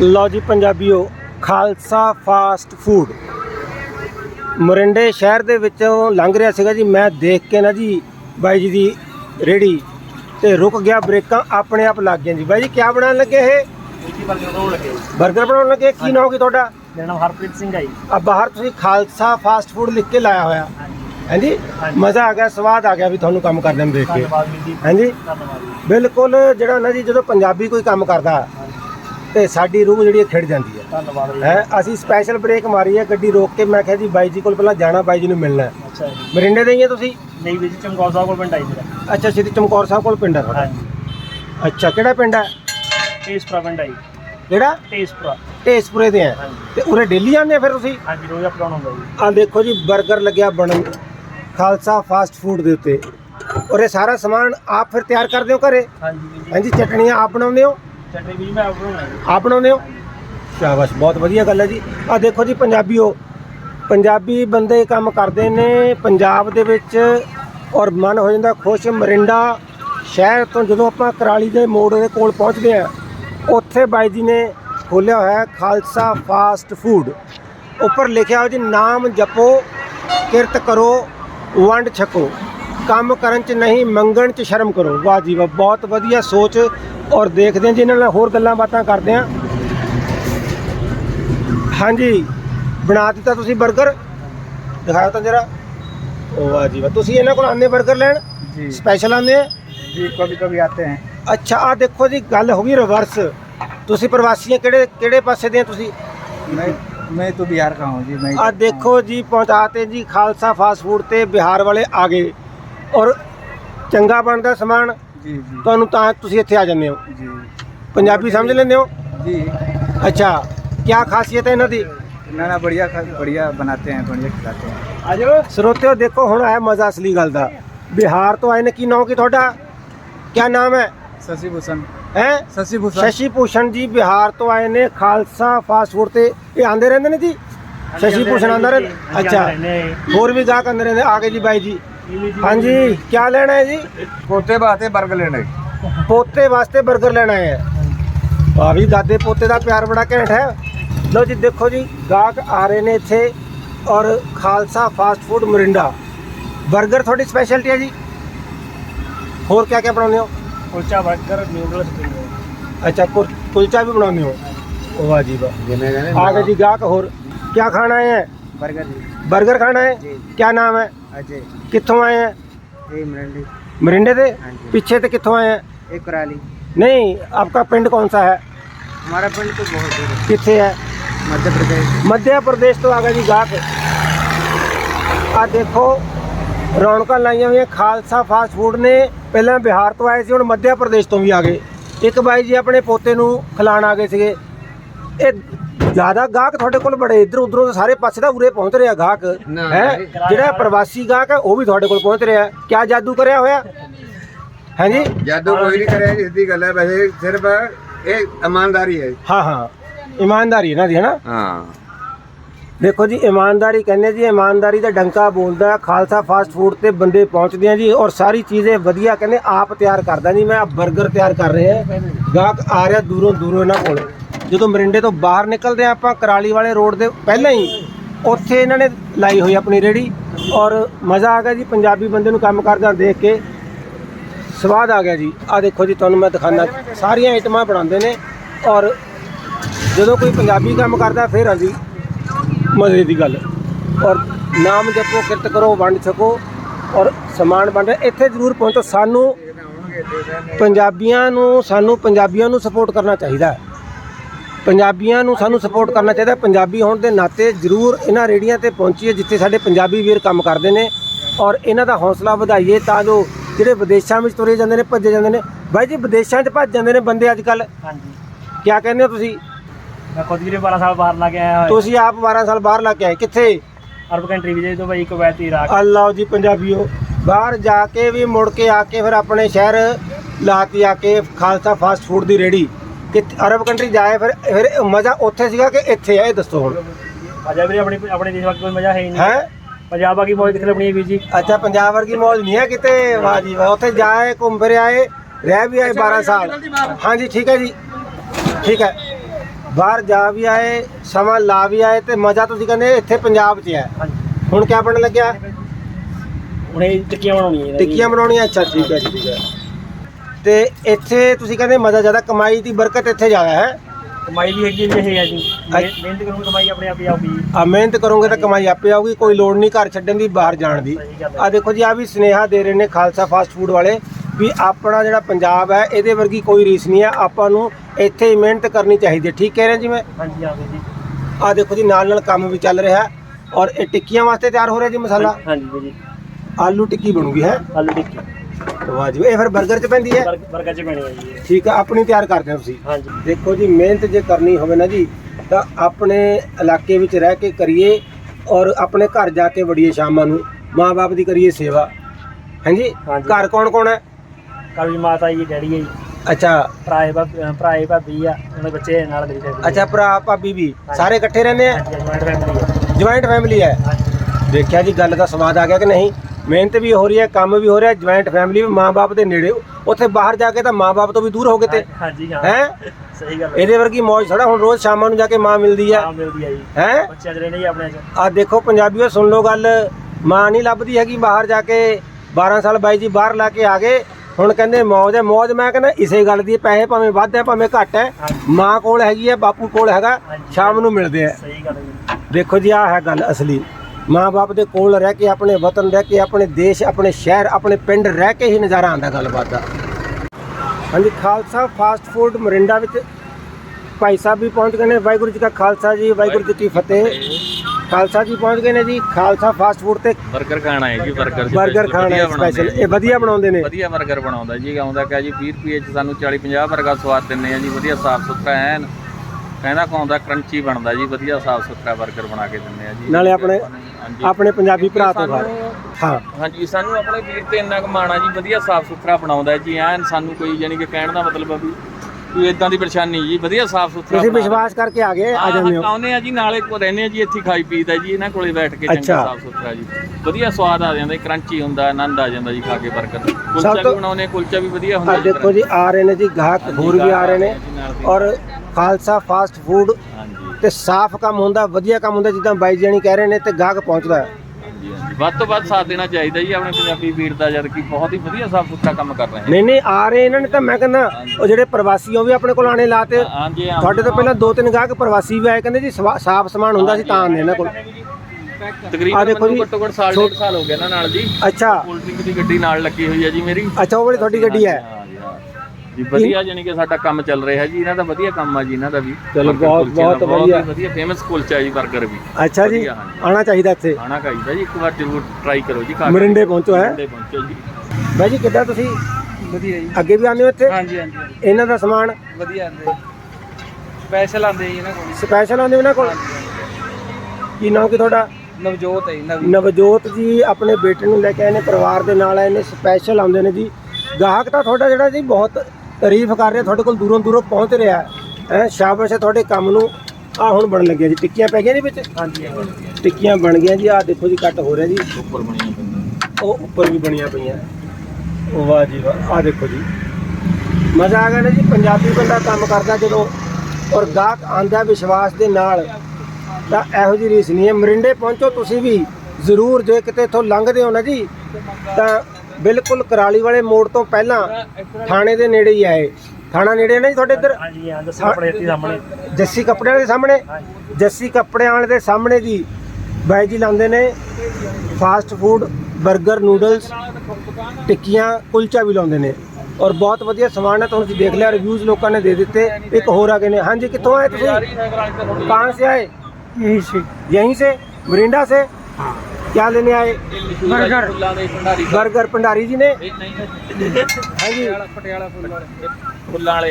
ਲਓ ਜੀ ਪੰਜਾਬੀਓ ਖਾਲਸਾ ਫਾਸਟ ਫੂਡ ਮਰਿੰਡੇ ਸ਼ਹਿਰ ਦੇ ਵਿੱਚੋਂ ਲੰਘ ਰਿਹਾ ਸੀਗਾ ਜੀ ਮੈਂ ਦੇਖ ਕੇ ਨਾ ਜੀ ਬਾਈ ਜੀ ਦੀ ਰੇੜੀ ਤੇ ਰੁਕ ਗਿਆ ਬ੍ਰੇਕਾਂ ਆਪਣੇ ਆਪ ਲੱਗ ਗਈਆਂ ਜੀ। ਬਾਈ ਜੀ ਕੀ ਬਣਾਉਣ ਲੱਗੇ ਇਹ? ਬਰਗਰ ਬਣਾਉਣ ਲੱਗੇ ਕੀ ਨਾਮ ਕੀ ਤੁਹਾਡਾ? ਮੇਰਾ ਨਾਮ ਹਰਪ੍ਰੀਤ ਸਿੰਘ ਹੈ ਜੀ। ਆ ਬਾਹਰ ਤੁਸੀਂ ਖਾਲਸਾ ਫਾਸਟ ਫੂਡ ਲਿਖ ਕੇ ਲਾਇਆ ਹੋਇਆ। ਹਾਂਜੀ। ਮਜ਼ਾ ਆ ਗਿਆ ਸਵਾਦ ਆ ਗਿਆ ਵੀ ਤੁਹਾਨੂੰ ਕੰਮ ਕਰਦੇ ਨੂੰ ਦੇਖ ਕੇ। ਹਾਂਜੀ? ਬਿਲਕੁਲ ਜਿਹੜਾ ਨਾ ਜੀ ਜਦੋਂ ਪੰਜਾਬੀ ਕੋਈ ਕੰਮ ਕਰਦਾ ਤੇ ਸਾਡੀ ਰੂਹ ਜਿਹੜੀ ਹੈ ਖਿੜ ਜਾਂਦੀ ਹੈ। ਧੰਨਵਾਦ ਜੀ। ਹੈ ਅਸੀਂ ਸਪੈਸ਼ਲ ਬ੍ਰੇਕ ਮਾਰੀ ਹੈ ਗੱਡੀ ਰੋਕ ਕੇ ਮੈਂ ਕਿਹਾ ਜੀ ਬਾਈ ਜੀ ਕੋਲ ਪਹਿਲਾਂ ਜਾਣਾ ਬਾਈ ਜੀ ਨੂੰ ਮਿਲਣਾ ਹੈ। ਅੱਛਾ ਜੀ। ਮਰਿੰਡੇ ਦੇ ਹੀ ਹੈ ਤੁਸੀਂ? ਨਹੀਂ ਵੀਰ ਜੀ ਚਮਕੌਰ ਸਾਹਿਬ ਕੋਲ ਪਿੰਡ ਆਈ ਮੇਰਾ। ਅੱਛਾ ਸ਼੍ਰੀ ਚਮਕੌਰ ਸਾਹਿਬ ਕੋਲ ਪਿੰਡ ਹੈ ਤੁਹਾਡਾ। ਹਾਂਜੀ। ਅੱਛਾ ਕਿਹੜਾ ਪਿੰਡ ਹੈ? ਟੇਸਪੁਰਾ ਪਿੰਡ ਆਈ ਕਿਹੜਾ? ਟੇਸਪੁਰਾ ਢੇਸਪੁਰੇ ਦੇ ਹੈ। ਹਾਂਜੀ। ਤੇ ਉਰੇ ਡੇਲੀ ਆਉਂਦੇ ਆ ਫਿਰ ਤੁਸੀਂ? ਹਾਂਜੀ ਰੋਜ਼ ਅਪ ਡਾਊਨ ਹੁੰਦਾ ਜੀ। ਆ ਦੇਖੋ ਜੀ 버ਗਰ ਲੱਗਿਆ ਬਣਨ। ਖਾਲਸਾ ਫਾਸਟ ਫੂਡ ਦੇ ਉੱਤੇ। ਔਰ ਇਹ ਸਾਰਾ ਸਮਾਨ ਆਪ ਫਿਰ ਤਿਆਰ ਕਰਦੇ ਹੋ ਘਰੇ? ਹਾਂਜੀ ਵੀਰ ਜੀ। ਹਾਂਜੀ ਚਟਣੀਆਂ ਆਪ ਬਣਾਉਂਦੇ ਹੋ? ਚਟਨੀ ਵੀ ਮੈਂ ਆਪ ਬਣਾਉਣਾ ਆਪ ਬਣਾਉਂਦੇ ਹੋ? ਸ਼ਾਬਾਸ਼, ਬਹੁਤ ਵਧੀਆ ਗੱਲ ਹੈ ਜੀ। ਆ ਦੇਖੋ ਜੀ, ਪੰਜਾਬੀਓ। ਪੰਜਾਬੀ ਬੰਦੇ ਕੰਮ ਕਰਦੇ ਨੇ, ਪੰਜਾਬ ਦੇ ਵਿੱਚ ਔਰ ਮਨ ਹੋ ਜਾਂਦਾ ਖੁਸ਼। ਮਰਿੰਡਾ ਸ਼ਹਿਰ ਤੋਂ ਜਦੋਂ ਆਪਾਂ ਕਰਾਲੀ ਦੇ ਮੋੜ ਦੇ ਕੋਲ ਪਹੁੰਚਦੇ ਆ ਉੱਥੇ ਬਾਈ ਜੀ ਨੇ ਖੋਲਿਆ ਹੋਇਆ ਖਾਲਸਾ ਫਾਸਟ ਫੂਡ। ਉੱਪਰ ਲਿਖਿਆ ਹੋ ਜੀ, ਨਾਮ ਜਪੋ, ਕਿਰਤ ਕਰੋ, ਵੰਡ ਛਕੋ। ਕੰਮ ਕਰਨ 'ਚ ਨਹੀਂ ਮੰਗਣ 'ਚ ਸ਼ਰਮ ਕਰੋ। ਵਾਹ ਜੀ ਵਾਹ ਬਹੁਤ ਵਧੀਆ ਸੋਚ ਔਰ ਦੇਖਦੇ ਹਾਂ ਜੀ ਇਹਨਾਂ ਨਾਲ ਹੋਰ ਗੱਲਾਂ ਬਾਤਾਂ ਕਰਦੇ ਹਾਂ। ਹਾਂਜੀ ਬਣਾ ਦਿੱਤਾ ਤੁਸੀਂ 버ਗਰ ਦਿਖਾਓ ਤਾਂ ਜਰਾ। ਵਾਹ ਜੀ ਵਾਹ ਤੁਸੀਂ ਇਹਨਾਂ ਕੋਲ ਆਨੇ 버ਗਰ ਲੈਣ? ਜੀ। ਸਪੈਸ਼ਲ ਆਨੇ ਜੀ ਕभी कभी आते हैं ਅੱਛਾ ਆ ਦੇਖੋ ਜੀ ਗੱਲ ਹੋ ਗਈ ਰਿਵਰਸ ਤੁਸੀਂ ਪ੍ਰਵਾਸੀ ਕਿਹੜੇ ਕਿਹੜੇ ਪਾਸੇ ਦੇ ਆ ਤੁਸੀਂ? मैं मैं तो बिहार का ਜੀ जी मैं आ देखो जी पहुंचाते जी खालसा फास्ट फूड ते बिहार वाले आगे ਔਰ ਚੰਗਾ ਬਣਦਾ ਸਮਾਨ जी जी ਤੁਹਾਨੂੰ ਤਾਂ ਤੁਸੀਂ ਇੱਥੇ ਆ ਜਾਂਦੇ ਹੋ जी ਪੰਜਾਬੀ ਸਮਝ ਲੈਂਦੇ ਹੋ जी ਅੱਛਾ ਕੀ ਖਾਸੀਅਤ ਹੈ ਇਹਨਾਂ ਦੀ ना ना बढ़िया बढ़िया बनाते हैं बढ़िया खिलाते हैं ਆਜੋ ਸਰੋਤਿਓ ਦੇਖੋ ਹੁਣ ਆਇਆ ਮਜ਼ਾ ਅਸਲੀ ਗੱਲ ਦਾ ਬਿਹਾਰ ਤੋਂ ਆਏ ਨੇ ਕੀ ਨਾਮ ਕੀ ਤੁਹਾਡਾ ਕੀ ਨਾਮ ਹੈ शशि भूषण ਹੈ शशि भूषण ਸ਼ਸ਼ੀ ਭੂਸ਼ਣ ਜੀ ਬਿਹਾਰ ਤੋਂ ਆਏ ਨੇ ਖਾਲਸਾ ਫਾਸਟ ਫੂਡ ਤੇ ਇਹ ਆਂਦੇ ਰਹਿੰਦੇ ਨੇ ਜੀ ਸ਼ਸ਼ੀ ਭੂਸ਼ਣ ਆਂਦਾ ਰਹਿੰਦਾ ਅੱਛਾ ਹੋਰ ਵੀ ਗਾਹਕ ਆਂਦੇ ਰਹਿੰਦੇ ਆ ਗਏ ਜੀ ਬਾਈ ਜੀ हाँ जी क्या लेना है जी पोते बाते बर्गर लेने पोते वास्ते बर्गर लेना है ਭਾਵੇਂ ਦਾਦੇ ਪੋਤੇ ਦਾ ਪਿਆਰ ਬੜਾ ਘੈਂਟ ਹੈ। ਲਓ ਜੀ ਦੇਖੋ ਜੀ ਗਾਹਕ ਆ ਰਹੇ ਨੇ ਇੱਥੇ ਔਰ ਖਾਲਸਾ ਫਾਸਟ ਫੂਡ ਮਰਿੰਡਾ। 버ਗਰ ਤੁਹਾਡੀ ਸਪੈਸ਼ਲਟੀ ਹੈ ਜੀ? ਹੋਰ ਕਿਆ ਕਿਆ ਬਣਾਉਂਦੇ ਹੋ? ਕੁਲਚਾ 버ਗਰ ਨਿਊਡਲਸ ਅੱਛਾ ਕੁਲ- ਕੁਲਚਾ ਵੀ ਬਣਾਉਂਦੇ ਹੋ? ਵਾਹ ਜੀ ਵਾਹ। ਜਿਵੇਂ ਆ ਗਏ ਜੀ ਗਾਹਕ ਹੋਰ। ਕਿਆ ਖਾਣਾ ਹੈ? बर्गर बर्गर खाना है? क्या नाम है? अजय। ਕਿੱਥੋਂ ਆਏ ਆ ਇਹ ਮਰੰਡੀ ਮਰਿੰਡੇ ਦੇ ਪਿੱਛੇ ਤੇ ਕਿੱਥੋਂ ਆਏ ਆ ਇਹ कराली। ਨਹੀਂ ਆਪਕਾ ਪਿੰਡ ਕੌਣ ਸਾ ਹੈ हमारा पिंड तो बहुत दूर है। ਕਿੱਥੇ ਹੈ मध्य प्रदेश। ਮੱਧਿਆ ਪ੍ਰਦੇਸ਼ ਤੋਂ ਆ ਗਿਆ ਜੀ ਗਾਹਕ ਆ ਦੇਖੋ ਰੌਣਕਾਂ ਲਾਈਆਂ ਹੋਈਆਂ ਖਾਲਸਾ ਫਾਸਟ ਫੂਡ ਨੇ ਪਹਿਲਾਂ ਬਿਹਾਰ ਤੋਂ ਆਏ ਸੀ ਹੁਣ ਮੱਧਿਆ ਪ੍ਰਦੇਸ਼ ਤੋਂ ਵੀ ਆ ਗਏ ਇੱਕ ਬਾਈ ਜੀ ਆਪਣੇ ਪੋਤੇ ਨੂੰ ਖਿਲਾਣ ਆ ਗਏ ਸੀਗੇ ਇਹ ਜ਼ਿਆਦਾ ਗਾਹਕ ਤੁਹਾਡੇ ਕੋਲ ਬੜੇ ਇੱਧਰ ਉੱਧਰੋਂ ਸਾਰੇ ਪਾਸੇ ਦਾ ਉਰੇ ਪਹੁੰਚ ਰਿਹਾ ਗਾਹਕ। ਨਾ, ਹੈ? ਜਿਹੜਾ ਪ੍ਰਵਾਸੀ ਗਾਹਕ ਹੈ ਉਹ ਵੀ ਤੁਹਾਡੇ ਕੋਲ ਪਹੁੰਚ ਰਿਹਾ। ਕਿਆ ਜਾਦੂ ਕਰਿਆ ਹੋਇਆ? ਹੈ ਜੀ ਜਾਦੂ ਕੋਈ ਨਹੀਂ ਕਰਿਆ ਜੀ ਸਿੱਧੀ ਗੱਲ ਹੈ ਵੈਸੇ ਸਿਰਫ ਇਹ ਇਮਾਨਦਾਰੀ ਹੈ ਹਾਂ ਹਾਂ। ਇਮਾਨਦਾਰੀ ਇਹਨਾਂ ਦੀ ਹੈ ਨਾ? ਹਾਂ। ਦੇਖੋ ਜੀ ਇਮਾਨਦਾਰੀ ਕਹਿੰਦੇ ਜੀ ਇਮਾਨਦਾਰੀ ਦਾ ਡੰਕਾ ਬੋਲਦਾ। ਖਾਲਸਾ ਫਾਸਟ ਫੂਡ ਤੇ ਬੰਦੇ ਪਹੁੰਚਦੇ ਆ ਜੀ ਔਰ ਸਾਰੀ ਚੀਜ਼ੇ ਵਧੀਆ ਕਹਿੰਦੇ ਆਪ ਤਿਆਰ ਕਰਦਾ ਜੀ ਮੈਂ ਆ 버ਗਰ ਤਿਆਰ ਕਰ ਰਹੇ ਗਾਹਕ ਆ ਰਿਹਾ ਦੂਰੋਂ ਦੂਰੋਂ ਇਹਨਾਂ ਕੋਲ। ਜਦੋਂ ਮਰਿੰਡੇ ਤੋਂ ਬਾਹਰ ਨਿਕਲਦੇ ਆ ਆਪਾਂ ਕਰਾਲੀ ਵਾਲੇ ਰੋਡ ਦੇ ਪਹਿਲਾਂ ਹੀ, ਉੱਥੇ ਇਹਨਾਂ ਨੇ ਲਾਈ ਹੋਈ ਆਪਣੀ ਰੇੜੀ ਔਰ ਮਜ਼ਾ ਆ ਗਿਆ ਜੀ, ਪੰਜਾਬੀ ਬੰਦੇ ਨੂੰ ਕੰਮ ਕਰਦਾ ਦੇਖ ਕੇ ਸਵਾਦ ਆ ਗਿਆ ਜੀ। ਆ ਦੇਖੋ ਜੀ, ਤੁਹਾਨੂੰ ਮੈਂ ਦਿਖਾਣਾ ਸਾਰੀਆਂ ਆਈਟਮਾਂ ਬਣਾਉਂਦੇ ਨੇ ਔਰ ਜਦੋਂ ਕੋਈ ਪੰਜਾਬੀ ਕੰਮ ਕਰਦਾ ਫਿਰ ਆ ਜੀ ਮਜ਼ੇ ਦੀ ਗੱਲ। ਔਰ ਨਾਮ ਜਪੋ, ਕਿਰਤ ਕਰੋ, ਵੰਡ ਛਕੋ ਔਰ ਸਮਾਨ ਵੰਡ, ਇੱਥੇ ਜ਼ਰੂਰ ਪਹੁੰਚੋ। ਸਾਨੂੰ ਪੰਜਾਬੀਆਂ ਨੂੰ, ਸਾਨੂੰ ਪੰਜਾਬੀਆਂ ਨੂੰ ਸਪੋਰਟ ਕਰਨਾ ਚਾਹੀਦਾ। ਹੈ। ਪੰਜਾਬੀਆਂ ਨੂੰ ਸਾਨੂੰ ਸਪੋਰਟ ਕਰਨਾ ਚਾਹੀਦਾ ਪੰਜਾਬੀ ਹੋਣ ਦੇ ਨਾਤੇ ਜ਼ਰੂਰ ਇਹਨਾਂ ਰੇੜੀਆਂ ਤੇ ਪਹੁੰਚੀਏ ਜਿੱਥੇ ਸਾਡੇ ਪੰਜਾਬੀ ਵੀਰ ਕੰਮ ਕਰਦੇ ਨੇ ਔਰ ਇਹਨਾਂ ਦਾ ਹੌਸਲਾ ਵਧਾਈਏ ਤਾਂ ਜੋ ਜਿਹੜੇ ਵਿਦੇਸ਼ਾਂ ਵਿੱਚ ਤੁਰੇ ਜਾਂਦੇ ਨੇ ਭੱਜੇ ਜਾਂਦੇ ਨੇ। ਬਾਈ ਜੀ ਵਿਦੇਸ਼ਾਂ 'ਚ ਭੱਜ ਜਾਂਦੇ ਨੇ ਬੰਦੇ ਅੱਜ ਕੱਲ ਹਾਂਜੀ। ਕੀ ਕਹਿੰਦੇ ਹੋ ਤੁਸੀਂ? ਮੈਂ ਖੁਦ ਵੀਰੇ 12 ਸਾਲ ਬਾਹਰ ਲਾ ਕੇ ਤੁਸੀਂ ਆਪ 12 ਸਾਲ ਬਾਹਰ ਲਾ ਕੇ ਆਏ। ਕਿੱਥੇ? ਅਰਬ ਕੰਟਰੀ ਵਿਜੇ ਤੋਂ ਬਾਈ ਕੁਵੈਤ ਇਰਾਕ। ਅੱਲਾਹ ਜੀ ਪੰਜਾਬੀਓ। ਬਾਹਰ ਜਾ ਕੇ ਵੀ ਮੁੜ ਕੇ ਆ ਕੇ ਫਿਰ ਆਪਣੇ ਸ਼ਹਿਰ ਲਾ ਕੇ ਆ ਕੇ ਖਾਲਸਾ ਫਾਸਟ ਫੂਡ ਦੀ ਰੇੜੀ ਕਿ ਅਰਬ ਕੰਟਰੀ ਜਾਏ ਫਿਰ ਫਿਰ ਮਜ਼ਾ ਉੱਥੇ ਸੀਗਾ ਕਿ ਇੱਥੇ ਆ ਦੱਸੋ ਹੁਣ। ਅਜਾ ਵੀ ਆਪਣੀ ਆਪਣੇ ਦੇਸ਼ ਵਾਂਗ ਕੋਈ ਮਜ਼ਾ ਹੈ ਨਹੀਂ। ਹੈ? ਪੰਜਾਬ ਵਰਗੀ ਮੌਜ ਕਿੱਥੇ ਲੱਭਣੀ ਹੈ ਜੀ? ਅੱਛਾ ਪੰਜਾਬ ਵਰਗੀ ਮੌਜ ਨਹੀਂ ਹੈ ਕਿਤੇ ਵਾਹ ਜੀ ਵਾਹ। ਉੱਥੇ ਜਾਏ ਘੁੰਮ ਫਿਰ ਆਏ ਰਹਿ ਵੀ ਆਏ 12 ਸਾਲ। ਹਾਂਜੀ ਠੀਕ ਹੈ ਜੀ। ਠੀਕ ਹੈ। ਬਾਹਰ ਜਾ ਵੀ ਆਏ ਸਮਾਂ ਲਾ ਵੀ ਆਏ ਤੇ ਮਜ਼ਾ ਤੁਸੀਂ ਕਹਿੰਦੇ ਇੱਥੇ ਪੰਜਾਬ 'ਚ ਹੈ ਹੁਣ ਕਿਆ ਬਣਨ ਲੱਗਿਆ? ਉਹਨੇ ਟਿੱਕੀਆਂ ਬਣਾਉਣੀਆਂ ਟਿੱਕੀਆਂ ਬਣਾਉਣੀਆਂ ਅੱਛਾ ਠੀਕ ਹੈ ਠੀਕ ਹੈ। ਤੇ ਇੱਥੇ ਤੁਸੀਂ ਕਹਿੰਦੇ ਮਜ਼ਾ ਜ਼ਿਆਦਾ ਕਮਾਈ ਦੀ ਬਰਕਤ ਇੱਥੇ ਜ਼ਿਆਦਾ ਹੈ। ਕਮਾਈ ਵੀ ਹੈਗੀ ਇਹ ਹੈ ਜੀ। ਮਿਹਨਤ ਮਿਹਨਤ ਕਰੂੰਗੇ ਕਮਾਈ ਆਪਣੇ ਆਪ ਹੀ ਆਊਗੀ ਆ ਮਿਹਨਤ ਕਰੋਗੇ ਤਾਂ ਕਮਾਈ ਆਪੇ ਆਊਗੀ ਕੋਈ ਲੋੜ ਨਹੀਂ ਘਰ ਛੱਡਣ ਦੀ ਬਾਹਰ ਜਾਣ ਦੀ। ਆ ਦੇਖੋ ਜੀ ਆ ਵੀ ਸਨੇਹਾ ਦੇ ਰਹੇ ਨੇ ਖਾਲਸਾ ਫਾਸਟ ਫੂਡ ਵਾਲੇ ਵੀ ਆਪਣਾ ਜਿਹੜਾ ਪੰਜਾਬ ਹੈ ਇਹਦੇ ਵਰਗੀ ਕੋਈ ਰੀਸ ਨਹੀਂ ਹੈ। ਆਪਾਂ ਨੂੰ ਇੱਥੇ ਹੀ ਮਿਹਨਤ ਕਰਨੀ ਚਾਹੀਦੀ ਹੈ। ਠੀਕ ਕਹਿ ਰਹੇ ਜੀ ਮੈਂ? ਹਾਂਜੀ ਹਾਂ ਜੀ। ਆ ਦੇਖੋ ਜੀ ਨਾਲ ਨਾਲ ਕੰਮ ਵੀ ਚੱਲ ਰਿਹਾ ਔਰ ਇਹ ਟਿੱਕੀਆਂ ਵਾਸਤੇ ਤਿਆਰ ਹੋ ਰਿਹਾ ਜੀ ਮਸਾਲਾ? ਹਾਂਜੀ ਜੀ। ਆਲੂ ਟਿੱਕੀ ਬਣੂਗੀ ਹੈ? ਆਲੂ ਟਿੱਕੀ। ਵਾਹ ਜੀ ਇਹ ਫਿਰ 버ਗਰ 'ਚ ਪੈਂਦੀ ਹੈ? ਬਰਗ- ਬਰਗਰ ਚ ਬਣੀ ਹੈ ਜੀ। ਇਹ। ਠੀਕ ਹੈ ਆਪਣੀ ਤਿਆਰ ਕਰਦੇ ਹੋ ਤੁਸੀਂ। ਹਾਂਜੀ। ਦੇਖੋ ਜੀ ਮਿਹਨਤ ਜੇ ਕਰਨੀ ਹੋਵੇ ਨਾ ਜੀ ਤਾਂ ਆਪਣੇ ਇਲਾਕੇ ਵਿੱਚ ਰਹਿ ਕੇ ਕਰੀਏ ਔਰ ਆਪਣੇ ਘਰ ਜਾ ਕੇ ਵੜੀਏ ਸ਼ਾਮਾਂ ਨੂੰ। ਮਾਂ-ਬਾਪ ਦੀ ਕਰੀਏ ਸੇਵਾ। ਹਾਂਜੀ ਹਾਂਜੀ। ਘਰ ਕੌਣ ਕੌਣ ਹੈ? ਕਾਲੀ ਮਾਤਾ ਜੀ ਡੈਡੀ ਹੈ ਜੀ। ਅੱਛਾ। ਭਰਾਏ ਭਾ- ਅਹ ਭਰਾਏ ਭਾਬੀ ਆ ਉਹਨਾਂ ਦੇ ਬੱਚੇ ਨਾਲ ਮੇਰੀ ਫੈਮਿਲੀ ਅੱਛਾ ਭਰਾ ਭਾਬੀ ਵੀ। ਸਾਰੇ ਇਕੱਠੇ ਰਹਿੰਦੇ ਆ? ਹਾਂਜੀ ਜੁਆਇੰਟ ਫੈਮਿਲੀ ਹੈ ਜੁਆਇੰਟ ਫੈਮਿਲੀ ਹੈ। ਹਾਂਜੀ। ਦੇਖਿਆ ਜੀ ਗੱਲ ਦਾ ਸਵਾਦ ਆ ਗਿਆ ਕਿ ਨਹੀਂ? ਮਿਹਨਤ ਵੀ ਹੋ ਰਹੀ ਹੈ ਕੰਮ ਵੀ ਹੋ ਰਿਹਾ ਜੁਆਇੰਟ ਫੈਮਿਲੀ ਵੀ ਮਾਂ-ਬਾਪ ਦੇ ਨੇੜੇ। ਉੱਥੇ ਬਾਹਰ ਜਾ ਕੇ ਤਾਂ ਮਾਂ-ਬਾਪ ਤੋਂ ਵੀ ਦੂਰ ਹੋ ਗਏ ਤੇ। ਹਾਂਜੀ ਹਾਂ। ਹੈ? ਸਹੀ ਗੱਲ ਇਹਦੇ ਵਰਗੀ ਮੌਜ ਥੋੜਾ ਹੁਣ ਰੋਜ਼ ਸ਼ਾਮਾਂ ਨੂੰ ਜਾ ਕੇ ਮਾਂ ਮਿਲਦੀ ਹੈ। ਮਿਲਦੀ ਹੈ ਜੀ। ਹੈ? ਬੱਚਿਆਂ ਚ ਰਹਿੰਦੇ ਜੀ ਆਪਣੇ ਚ। ਆ ਦੇਖੋ ਪੰਜਾਬੀਓ ਸੁਣ ਲਓ ਗੱਲ। ਮਾਂ ਨਹੀਂ ਲੱਭਦੀ ਹੈਗੀ ਬਾਹਰ ਜਾ ਕੇ 12 ਸਾਲ ਬਾਈ ਜੀ ਬਾਹਰ ਲਾ ਕੇ ਆ ਗਏ। ਹੁਣ ਕਹਿੰਦੇ ਮੌਜ ਹੈ ਮੌਜ ਮੈਂ ਕਹਿੰਦਾ ਇਸੇ ਗੱਲ ਦੀ ਪੈਸੇ ਭਾਵੇਂ ਵੱਧ ਹੈ ਭਾਵੇਂ ਘੱਟ ਹੈ। ਮਾਂ ਕੋਲ ਹੈਗੀ ਹੈ ਬਾਪੂ ਕੋਲ ਹੈਗਾ। ਸ਼ਾਮ ਨੂੰ ਮਿਲਦੇ ਆ ਸਹੀ ਗੱਲ ਦੇਖੋ ਜੀ ਆ ਹੈ ਗੱਲ ਅਸਲੀ। ਮਾਂ-ਬਾਪ ਦੇ ਕੋਲ ਰਹਿ ਕੇ ਆਪਣੇ ਵਤਨ ਰਹਿ ਕੇ ਆਪਣੇ ਦੇਸ਼ ਆਪਣੇ ਸ਼ਹਿਰ ਆਪਣੇ ਪਿੰਡ ਰਹਿ ਕੇ ਹੀ ਨਜ਼ਾਰਾ ਆਂਦਾ ਗੱਲਬਾਤ ਦਾ। ਹਾਂਜੀ ਖਾਲਸਾ ਫਾਸਟ ਫੂਡ ਮਰਿੰਡਾ ਵਿੱਚ ਭਾਈ ਸਾਹਿਬ ਵੀ ਪਹੁੰਚ ਗਏ ਨੇ। ਵਾਹਿਗੁਰੂ ਜੀ ਦਾ ਖਾਲਸਾ ਜੀ ਵਾਹਿਗੁਰੂ ਜੀ ਕੀ ਫਤਿਹ। ਖਾਲਸਾ ਜੀ ਪਹੁੰਚ ਗਏ ਨੇ ਜੀ। ਖਾਲਸਾ ਫਾਸਟ ਫੂਡ ਤੇ 버ਗਰ ਖਾਣਾ ਹੈ ਜੀ 버ਗਰ 버ਗਰ ਖਾਣਾ ਹੈ ਸਪੈਸ਼ਲ ਇਹ ਵਧੀਆ ਬਣਾਉਂਦੇ ਨੇ। ਵਧੀਆ 버ਗਰ ਬਣਾਉਂਦਾ ਜੀ। ਆਉਂਦਾ ਕਹੇ ਜੀ 20 ਰੁਪਏ ਚ ਸਾਨੂੰ 40 50 ਵਰਗਾ ਸਵਾਦ ਦਿੰਨੇ ਆ ਜੀ। ਵਧੀਆ ਸਾਫ਼ ਸੁਥਰਾ ਐਨ। ਕਹਿੰਦਾ ਕੌਂਦਾ ਕਰੰਚੀ ਬਣਦਾ ਜੀ। ਵਧੀਆ ਸਾਫ਼ ਸੁਥਰਾ 버ਗਰ ਬਣਾ ਕੇ ਦਿੰਨੇ ਆ ਜੀ। ਨਾਲੇ ਆਪਣੇ ਆਪਣੇ ਪੰਜਾਬੀ ਭਰਾ ਤੋਂ ਹਾਂ। ਹਾਂਜੀ ਸਾਨੂੰ ਆਪਣੇ ਵੀਰ ਤੇ ਇੰਨਾ ਕੁ ਮਾਣਾ ਜੀ ਵਧੀਆ ਸਾਫ਼ ਸੁਥਰਾ ਬਣਾਉਂਦਾ ਜੀ ਐਨ ਸਾਨੂੰ ਕੋਈ ਯਾਨੀ ਕਿ ਕਹਿਣ ਦਾ ਮਤਲਬ ਆ ਵੀ ਕੋਈ ਇਦਾਂ ਦੀ ਪਰੇਸ਼ਾਨੀ ਜੀ ਵਧੀਆ ਸਾਫ਼ ਸੁਥਰਾ ਤੁਸੀਂ ਵਿਸ਼ਵਾਸ ਕਰਕੇ ਆ ਗਏ ਆ ਜਾਂਦੇ ਹੋ ਆਉਂਦੇ ਆ ਜੀ ਨਾਲੇ ਕੋ ਰਹਿੰਦੇ ਆ ਜੀ ਇੱਥੇ ਖਾਈ ਪੀਦਾ ਜੀ ਇਹਨਾਂ ਕੋਲੇ ਬੈਠ ਕੇ। ਚੰਗਾ ਸਾਫ਼ ਸੁਥਰਾ ਜੀ। ਵਧੀਆ ਸਵਾਦ ਆ ਜਾਂਦਾ ਕਰੰਚੀ ਹੁੰਦਾ ਆਨੰਦ ਆ ਜਾਂਦਾ ਜੀ ਖਾ ਕੇ 버ਗਰ ਕੁਲਚਾ ਵੀ ਬਣਾਉਨੇ ਕੁਲਚਾ ਵੀ ਵਧੀਆ ਹੁੰਦਾ ਜੀ ਦੇਖੋ ਜੀ ਆ ਰਹੇ ਨੇ ਜੀ ਗਾਹਕ ਹੋਰ ਵੀ ਆ ਰਹੇ ਨੇ। ਔਰ ਖਾਲਸਾ ਫਾਸਟ ਫੂਡ ਹਾਂਜੀ। ਤੇ ਸਾਫ਼ ਕੰਮ ਹੁੰਦਾ ਵਧੀਆ ਕੰਮ ਹੁੰਦਾ ਜਿੱਦਾਂ ਬਾਈ ਜਣੀ ਕਹਿ ਰਹੇ ਨੇ ਤੇ ਗਾਹਕ ਪਹੁੰਚਦਾ ਵੱਧ ਤੋਂ ਵੱਧ ਸਾਥ ਦੇਣਾ ਚਾਹੀਦਾ ਜੀ ਆਪਣੇ ਪੰਜਾਬੀ ਵੀਰ ਦਾ ਜਦ ਕਿ ਬਹੁਤ ਹੀ ਵਧੀਆ ਸਾਫ਼ ਸੁਥਰਾ ਕੰਮ ਕਰ ਰਹੇ ਨੇ। ਨਹੀਂ ਨਹੀਂ ਆ ਰਹੇ ਇਹਨਾਂ ਨੇ ਤਾਂ ਮੈਂ ਕਹਿੰਦਾ ਉਹ ਜਿਹੜੇ ਪ੍ਰਵਾਸੀ ਉਹ ਵੀ ਆਪਣੇ ਕੋਲ ਆਣੇ ਲਾਤੇ। ਹਾਂਜੀ ਹਾਂ ਤੁਹਾਡੇ ਤੋਂ ਪਹਿਲਾਂ ਦੋ ਤਿੰਨ ਗਾਹਕ ਪ੍ਰਵਾਸੀ ਵੀ ਆਏ ਕਹਿੰਦੇ ਜੀ ਸਵਾ- ਸਾਫ਼ ਸਮਾਨ ਹੁੰਦਾ ਸੀ ਤਾਂ ਆਉਂਦੇ ਇਹਨਾਂ ਕੋਲ। ਤਕਰੀਬਨ ਆਹ ਦੇਖੋ ਮੈਨੂੰ ਜੀ, ਘੱਟੋ ਘੱਟ ਸਾਲ ਡੇਢ ਸਾਲ ਹੋ ਗਿਆ ਨਾ ਨਾਲ ਜੀ। ਅੱਛਾ। ਕੋਲਡ ਡਰਿੰਕ ਦੀ ਗੱਡੀ ਨਾਲ ਲੱਗੀ ਹੋਈ ਹੈ ਜੀ ਮੇਰੀ। ਅੱਛਾ ਉਹ ਵਾਲੀ ਤੁਹਾਡੀ ਗੱਡੀ ਹਾਂ। ਜੀ ਵਧੀਆ ਜਾਨੀ ਕਿ ਸਾਡਾ ਕੰਮ ਚੱਲ ਰਿਹਾ ਜੀ ਇਹਨਾਂ ਦਾ ਵਧੀਆ ਕੰਮ ਆ ਜੀ ਇਹਨਾਂ ਦਾ ਵੀ। ਚਲੋ, ਬਹੁਤ- ਬਹੁਤ ਵਧੀਆ। ਵਧੀਆ ਫੇਮਸ ਕੁਲਚਾ ਜੀ 버ਗਰ ਵੀ। ਅੱਛਾ ਜੀ। ਆਣਾ ਚਾਹੀਦਾ ਇੱਥੇ? ਖਾਣਾ ਖਾਈਦਾ ਜੀ ਇੱਕ ਵਾਰ ਜ਼ਰੂਰ ਟਰਾਈ ਕਰੋ ਜੀ ਮਰਿੰਡੇ ਪਹੁੰਚੋ ਹੈ? ਮਰਿੰਡੇ ਪਹੁੰਚੋ ਜੀ। ਬਾਈ ਜੀ ਕਿੱਦਾਂ ਤੁਸੀਂ? ਵਧੀਆ ਜੀ। ਅੱਗੇ ਵੀ ਆਉਂਦੇ ਹੋ ਇੱਥੇ? ਹਾਂਜੀ ਹਾਂਜੀ ਇਹਨਾਂ ਦਾ ਸਮਾਨ? ਵਧੀਆ ਆਂਦੇ ਸਪੈਸ਼ਲ ਆਂਦੇ ਜੀ ਇਹਨਾਂ ਕੋਲ। ਸਪੈਸ਼ਲ ਆਉਂਦੇ ਇਹਨਾਂ ਕੋਲ? ਕੀ ਨਾਮ ਕੀ ਤੁਹਾਡਾ? ਨਵਜੋਤ ਹੈ ਨਵਜੋਤ ਜੀ ਆਪਣੇ ਬੇਟੇ ਨੂੰ ਲੈ ਕੇ ਆਏ ਨੇ ਪਰਿਵਾਰ ਦੇ ਨਾਲ ਆਏ ਨੇ ਸਪੈਸ਼ਲ ਆਉਂਦੇ ਨੇ ਜੀ। ਗਾਹਕ ਤਾਂ ਤੁਹਾਡਾ ਜਿਹੜਾ ਜੀ ਬਹੁਤ ਤਾਰੀਫ ਕਰ ਰਿਹਾ ਤੁਹਾਡੇ ਕੋਲ ਦੂਰੋਂ ਦੂਰੋਂ ਪਹੁੰਚ ਰਿਹਾ ਹੈ। ਸ਼ਾਬਾਸ਼ ਹੈ ਤੁਹਾਡੇ ਕੰਮ ਨੂੰ। ਆ ਹੁਣ ਬਣਨ ਲੱਗਿਆ ਜੀ ਟਿੱਕੀਆਂ ਪੈ ਗਈਆਂ ਜੀ ਵਿੱਚ? ਹਾਂਜੀ ਟਿੱਕੀਆਂ ਬਣ ਗਈਆਂ ਜੀ ਆ ਦੇਖੋ ਜੀ ਕੱਟ ਹੋ ਰਿਹਾ ਜੀ। ਉੱਪਰ ਬਣੀਆਂ ਪਈਆਂ। ਉਹ ਉੱਪਰ ਵੀ ਬਣੀਆਂ ਪਈਆਂ। ਉਹ ਵਾਹ ਜੀ ਵਾਹ ਆ ਦੇਖੋ ਜੀ। ਮਜ਼ਾ ਆ ਗਿਆ ਨਾ ਜੀ ਪੰਜਾਬੀ ਬੰਦਾ ਕੰਮ ਕਰਦਾ ਜਦੋਂ ਔਰ ਗਾਹਕ ਆਂਦਾ ਵਿਸ਼ਵਾਸ ਦੇ ਨਾਲ ਤਾਂ ਇਹੋ ਜਿਹੀ ਰੀਸ ਨਹੀਂ ਹੈ। ਮਰਿੰਡੇ ਪਹੁੰਚੋ ਤੁਸੀਂ ਵੀ ਜ਼ਰੂਰ ਜੇ ਕਿਤੇ ਇੱਥੋਂ ਲੰਘਦੇ ਹੋ ਨਾ ਜੀ ਤਾਂ ਬਿਲਕੁਲ ਕਰਾਲੀ ਵਾਲੇ ਮੋੜ ਤੋਂ ਪਹਿਲਾਂ ਥਾਣੇ ਦੇ ਨੇੜੇ ਹੀ ਆਏ ਥਾਣਾ ਨੇੜੇ ਨਹੀਂ ਤੁਹਾਡੇ ਇੱਧਰ? ਹਾਂਜੀ ਹਾਂ ਦੱਸੋ ਆਪਣੇ ਇੱਥੇ ਸਾਹਮਣੇ। ਜੱਸੀ ਕੱਪੜਿਆਂ ਦੇ ਸਾਹਮਣੇ? ਜੱਸੀ ਕੱਪੜਿਆਂ ਵਾਲੇ ਦੇ ਸਾਹਮਣੇ ਦੀ ਬਾਈ ਜੀ ਲਾਉਂਦੇ ਨੇ ਫਾਸਟ ਫੂਡ 버ਗਰ ਨੂਡਲਸ ਟਿੱਕੀਆਂ ਕੁਲਚਾ ਵੀ ਲਾਉਂਦੇ ਨੇ। ਔਰ ਬਹੁਤ ਵਧੀਆ ਸਮਾਨ ਹੈ ਤੁਹਾਨੂੰ ਤੁਸੀਂ ਦੇਖ ਲਿਆ ਰਿਵਿਊਜ਼ ਲੋਕਾਂ ਨੇ ਦੇ ਦਿੱਤੇ। ਇੱਕ ਹੋਰ ਆ ਗਏ ਨੇ। ਹਾਂਜੀ ਕਿੱਥੋਂ ਆਏ ਤੁਸੀਂ? ਕਹਾਂ ਸੇ ਆਏ? यहीं से यहीं से मरिंडा से क्या लेने आए ਬਰਗਰ। ਬਰਗਰ ਭੰਡਾਰੀ ਜੀ ਨੇ? ਹਾਂਜੀ। ਆ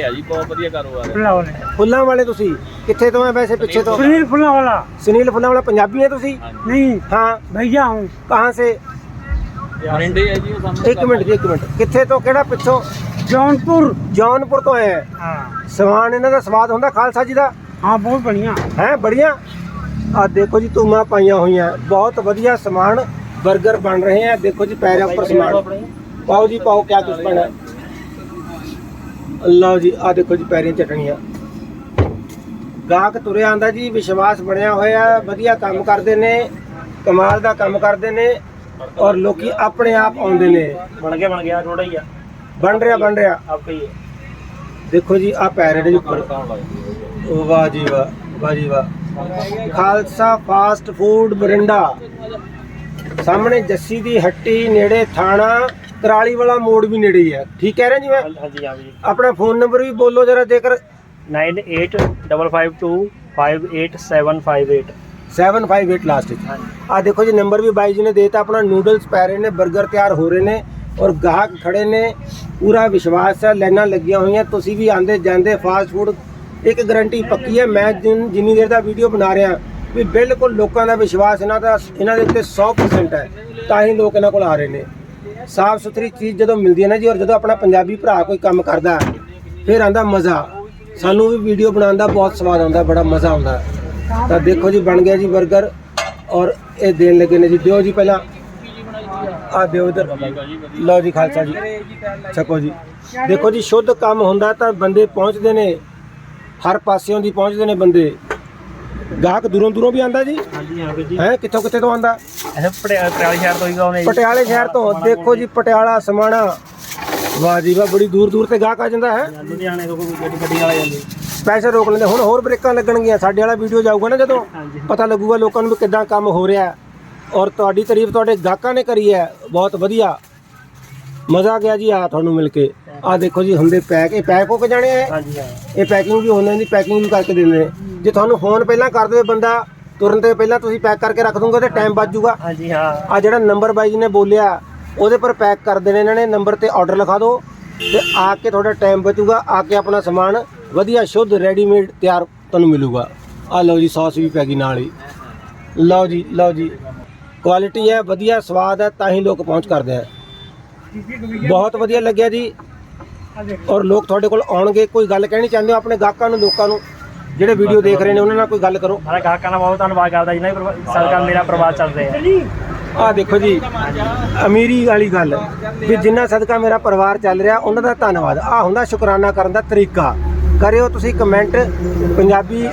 ਜੀ ਫੁੱਲਾਂ ਵਾਲੇ। ਤੁਸੀਂ? ਕਿੱਥੇ ਤੋਂ ਹੈ ਵੈਸੇ ਪਿੱਛੇ ਤੋਂ? सुनील फुला वाला ਸੁਨੀਲ ਫੁੱਲਾਂ ਵਾਲਾ ਪੰਜਾਬੀ ਹੈ ਤੁਸੀਂ? नहीं ਹਾਂ। भैया हूँ ਕਹਾਂ ਸੇ? ਮਰਿੰਡੇ ਆ ਜੀ ਉਹ ਸਾਹਮਣੇ ਇੱਕ ਮਿੰਟ ਜੀ ਇੱਕ ਮਿੰਟ। ਕਿੱਥੇ ਤੋਂ ਕਿਹੜਾ ਪਿੱਛੋਂ? जौनपुर ਜੌਨਪੁਰ ਤੋਂ ਆਏ ਹੈ। हाँ ਸਮਾਨ ਇਹਨਾਂ ਦਾ ਸਵਾਦ ਹੁੰਦਾ ਖਾਲਸਾ ਜੀ ਦਾ? हाँ बहुत बढ़िया ਹੈ ਬੜੀਆਂ? ਆ ਦੇਖੋ ਜੀ ਧੂਮਾ ਪਾਈਆਂ ਹੋਈਆਂ। ਬਹੁਤ ਵਧੀਆ ਸਮਾਨ 버ਗਰ ਬਣ ਰਹੇ ਆ। ਦੇਖੋ ਜੀ ਪੈਰਾਂ ਉੱਪਰ ਸਮਾਨ। ਪਾਓ ਜੀ ਪਾਓ ਕਿਆ ਕੁਝ ਬਣਾ। ਅੱਲਾਹ ਜੀ ਆ ਦੇਖੋ ਜੀ ਪੈਰੀਆਂ ਚਟਣੀਆਂ। ਗਾਹਕ ਤੁਰਿਆ ਆਂਦਾ ਜੀ ਵਿਸ਼ਵਾਸ ਬਣਿਆ ਹੋਇਆ ਵਧੀਆ ਕੰਮ ਕਰਦੇ ਨੇ ਕਮਾਲ ਦਾ ਕੰਮ ਕਰਦੇ ਨੇ ਔਰ ਲੋਕੀ ਆਪਣੇ ਆਪ ਆਉਂਦੇ ਨੇ। ਬਣ ਗਿਆ ਬਣ ਗਿਆ ਥੋੜਾ ਹੀ ਆ। ਬਣ ਰਿਹਾ ਬਣ ਰਿਹਾ। ਆਪੇ ਹੀ ਦੇਖੋ ਜੀ ਆ ਪੈਰੇ ਦੇ ਉੱਪਰ। ਵਾਹ ਜੀ ਵਾਹ ਵਾਹ ਜੀ ਵਾਹ। ਖਾਲਸਾ ਫਾਸਟ ਫੂਡ ਬਰਿੰਡਾ ਸਾਹਮਣੇ ਜੱਸੀ ਦੀ ਹੱਟੀ ਨੇੜੇ ਥਾਣਾ ਤਰਾਲੀ ਵਾਲਾ ਮੋੜ ਵੀ ਨੇੜੇ ਹੀ ਹੈ। ਠੀਕ ਕਹਿ ਰਹੇ ਜੀ ਮੈਂ? ਹਾਂਜੀ ਹਾਂ ਜੀ ਆਪਣਾ ਫੋਨ ਨੰਬਰ ਵੀ ਬੋਲੋ ਜਰਾ ਜੇਕਰ 9855258758 758 ਲਾਸਟ ਵਿੱਚ। ਆ ਦੇਖੋ ਜੀ ਨੰਬਰ ਵੀ ਬਾਈ ਜੀ ਨੇ ਦੇਤਾ ਆਪਣਾ ਨੂਡਲਸ ਪੈ ਰਹੇ ਨੇ 버ਗਰ ਤਿਆਰ ਹੋ ਰਹੇ ਨੇ ਔਰ ਗਾਹਕ ਖੜੇ ਨੇ। ਪੂਰਾ ਵਿਸ਼ਵਾਸ ਹੈ ਲੈਣਾ ਲੱਗੀਆਂ ਹੋਈਆਂ। ਤੁਸੀਂ ਵੀ ਆਂਦੇ ਜਾਂਦੇ ਫਾਸਟ ਫੂਡ ਇੱਕ ਗਾਰੰਟੀ ਪੱਕੀ ਹੈ। ਮੈਂ ਜਿਨ- ਜਿੰਨੀ ਦੇਰ ਦਾ ਵੀਡੀਓ ਬਣਾ ਰਿਹਾ ਵੀ ਬਿਲਕੁਲ ਲੋਕਾਂ ਦਾ ਵਿਸ਼ਵਾਸ ਇਹਨਾਂ ਦਾ, ਇਹਨਾਂ ਦੇ ਉੱਤੇ 100% ਹੈ। ਤਾਂ ਹੀ ਲੋਕ ਇਹਨਾਂ ਕੋਲ ਆ ਰਹੇ ਨੇ। ਸਾਫ਼ ਸੁਥਰੀ ਚੀਜ਼ ਜਦੋਂ ਮਿਲਦੀ ਹੈ ਨਾ ਜੀ ਔਰ ਜਦੋਂ ਆਪਣਾ ਪੰਜਾਬੀ ਭਰਾ ਕੋਈ ਕੰਮ ਕਰਦਾ ਫਿਰ ਆਂਦਾ ਮਜ਼ਾ। ਸਾਨੂੰ ਵੀ ਵੀਡੀਓ ਬਣਾਉਣ ਦਾ ਬਹੁਤ ਸਵਾਦ ਆਉਂਦਾ, ਬੜਾ ਮਜ਼ਾ ਆਉਂਦਾ ਤਾਂ ਦੇਖੋ ਜੀ, ਬਣ ਗਿਆ ਜੀ 버ਗਰ ਔਰ ਇਹ ਦੇਣ ਲੱਗੇ ਨੇ ਜੀ। ਦਿਓ ਜੀ ਪਹਿਲਾਂ। ਆ ਦਿਓ ਇਧਰ। ਲਓ ਜੀ ਖਾਲਸਾ ਜੀ। ਛਕੋ ਜੀ। ਦੇਖੋ ਜੀ, ਸ਼ੁੱਧ ਕੰਮ ਹੁੰਦਾ ਤਾਂ ਬੰਦੇ ਪਹੁੰਚਦੇ ਨੇ। ਹਰ ਪਾਸਿਓਂ ਦੀ ਪਹੁੰਚਦੇ ਨੇ ਬੰਦੇ। ਗਾਹਕ ਦੂਰੋਂ ਦੂਰੋਂ ਵੀ ਆਂਦਾ ਜੀ। ਹਾਂ ਜੀ। ਹੈ ਕਿੱਥੋਂ ਕਿੱਥੇ ਤੋਂ ਆਂਦਾ ਪਟਿਆਲੇ ਸ਼ਹਿਰ ਤੋਂ ਦੇਖੋ ਜੀ ਪਟਿਆਲਾ ਸਮਾਣਾ। ਵਾਹ ਜੀ ਵਾਹ ਬੜੀ ਦੂਰ ਦੂਰ ਤੇ ਗਾਹਕ ਆ ਜਾਂਦਾ ਹੈ? ਲੁਧਿਆਣੇ ਤੋਂ ਸਪੈਸ਼ਲ ਰੋਕ ਲੈਂਦੇ। ਹੁਣ ਹੋਰ ਬ੍ਰੇਕਾਂ ਲੱਗਣਗੀਆਂ। ਸਾਡੇ ਵਾਲਾ ਵੀਡੀਓ ਜਾਊਗਾ ਨਾ ਜਦੋਂ। ਪਤਾ ਲੱਗੂਗਾ ਲੋਕਾਂ ਨੂੰ ਕਿੱਦਾਂ ਕੰਮ ਹੋ ਰਿਹਾ। ਔਰ ਤੁਹਾਡੀ ਤਾਰੀਫ ਤੁਹਾਡੇ ਗਾਹਕਾਂ ਨੇ ਕਰੀ ਹੈ। ਬਹੁਤ ਵਧੀਆ। ਮਜ਼ਾ ਆ ਗਿਆ ਜੀ ਆ ਤੁਹਾਨੂੰ ਮਿਲ ਕੇ। ਆ ਦੇਖੋ ਜੀ ਹੁੰਦੇ ਪੈਕ। ਇਹ ਪੈਕ ਹੋ ਕੇ ਜਾਣੇ ਆ ਇਹ? ਪੈਕਿੰਗ ਵੀ ਹੁੰਦੇ ਦੀ ਪੈਕਿੰਗ ਵੀ ਕਰਕੇ ਦਿੰਦੇ ਨੇ। ਜੇ ਤੁਹਾਨੂੰ ਫੋਨ ਪਹਿਲਾਂ ਕਰ ਦੇਵੇ ਬੰਦਾ ਤੁਰੰਤ ਪਹਿਲਾਂ ਤੁਸੀਂ ਪੈਕ ਕਰਕੇ ਰੱਖ ਦੂੰਗੇ ਤੇ ਟਾਈਮ ਬਚ ਜੂਗਾ ਹਾਂਜੀ ਹਾਂ। ਆ ਜਿਹੜਾ ਨੰਬਰ ਬਾਈ ਜੀ ਨੇ ਬੋਲਿਆ ਉਹਦੇ ਪਰ ਪੈਕ ਕਰ ਦੇਣੇ ਇਹਨਾਂ ਨੇ। ਨੰਬਰ ਤੇ ਆਰਡਰ ਲਿਖਾ ਦਿਓ ਤੇ ਆ ਕੇ ਤੁਹਾਡਾ ਟਾਈਮ ਬਚੂਗਾ। ਆ ਕੇ ਆਪਣਾ ਸਮਾਨ ਵਧੀਆ ਸ਼ੁੱਧ ਰੈਡੀਮੇਡ ਤਿਆਰ ਤੁਹਾਨੂੰ ਮਿਲੂਗਾ। ਆ ਲਓ ਜੀ ਸੌਸ ਵੀ ਪੈ ਗਈ ਨਾਲ ਹੀ। ਲਓ ਜੀ ਲਓ ਜੀ। ਕੁਆਲਿਟੀ ਹੈ ਵਧੀਆ ਸਵਾਦ ਹੈ ਤਾਂ ਹੀ ਲੋਕ ਪਹੁੰਚ ਕਰਦੇ ਆ। ਬਹੁਤ ਵਧੀਆ ਲੱਗਿਆ ਜੀ। ਔਰ ਲੋਕ ਤੁਹਾਡੇ ਕੋਲ ਆਉਣਗੇ ਕੋਈ ਗੱਲ ਕਹਿਣੀ ਚਾਹੁੰਦੇ ਹੋ ਆਪਣੇ ਗਾਹਕਾਂ ਨੂੰ ਲੋਕਾਂ ਨੂੰ? ਜਿਹੜੇ ਵੀਡੀਓ ਦੇਖ ਰਹੇ ਨੇ ਉਹਨਾਂ ਨਾਲ ਕੋਈ ਗੱਲ ਕਰੋ। ਸਾਰੇ ਗਾਹਕਾਂ ਦਾ ਬਹੁਤ ਧੰਨਵਾਦ ਕਰਦਾ ਜਿਨ੍ਹਾਂ ਦੀ ਸਰਕਾਰ ਮੇਰਾ ਪ੍ਰਵਾਸ ਚੱਲ ਰਿਹਾ। ਹੈ ਆ ਦੇਖੋ ਜੀ ਅਮੀਰੀ ਵਾਲੀ ਗੱਲ ਵੀ ਜਿੰਨਾ ਸਦਕਾ ਮੇਰਾ ਪਰਿਵਾਰ ਚੱਲ ਰਿਹਾ ਉਹਨਾਂ ਦਾ ਧੰਨਵਾਦ। ਆ ਹੁੰਦਾ ਸ਼ੁਕਰਾਨਾ ਕਰਨ ਦਾ ਤਰੀਕਾ। ਕਰਿਓ ਤੁਸੀਂ ਕਮੈਂਟ ਪੰਜਾਬੀ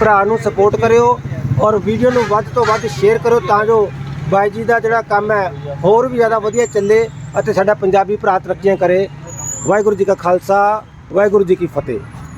ਭਰਾ ਨੂੰ ਸਪੋਰਟ ਕਰਿਓ ਔਰ ਵੀਡੀਓ ਨੂੰ ਵੱਧ ਤੋਂ ਵੱਧ ਸ਼ੇਅਰ ਕਰਿਓ ਤਾਂ ਜੋ ਬਾਈ ਜੀ ਦਾ ਜਿਹੜਾ ਕੰਮ ਹੈ ਹੋਰ ਵੀ ਜ਼ਿਆਦਾ ਵਧੀਆ ਚੱਲੇ। ਅਤੇ ਸਾਡਾ ਪੰਜਾਬੀ ਭਰਾ ਤਰੱਕੀਆਂ ਕਰੇ। ਵਾਹਿਗੁਰੂ ਜੀ ਕਾ ਖਾਲਸਾ ਵਾਹਿਗੁਰੂ ਜੀ ਕੀ ਫਤਿਹ।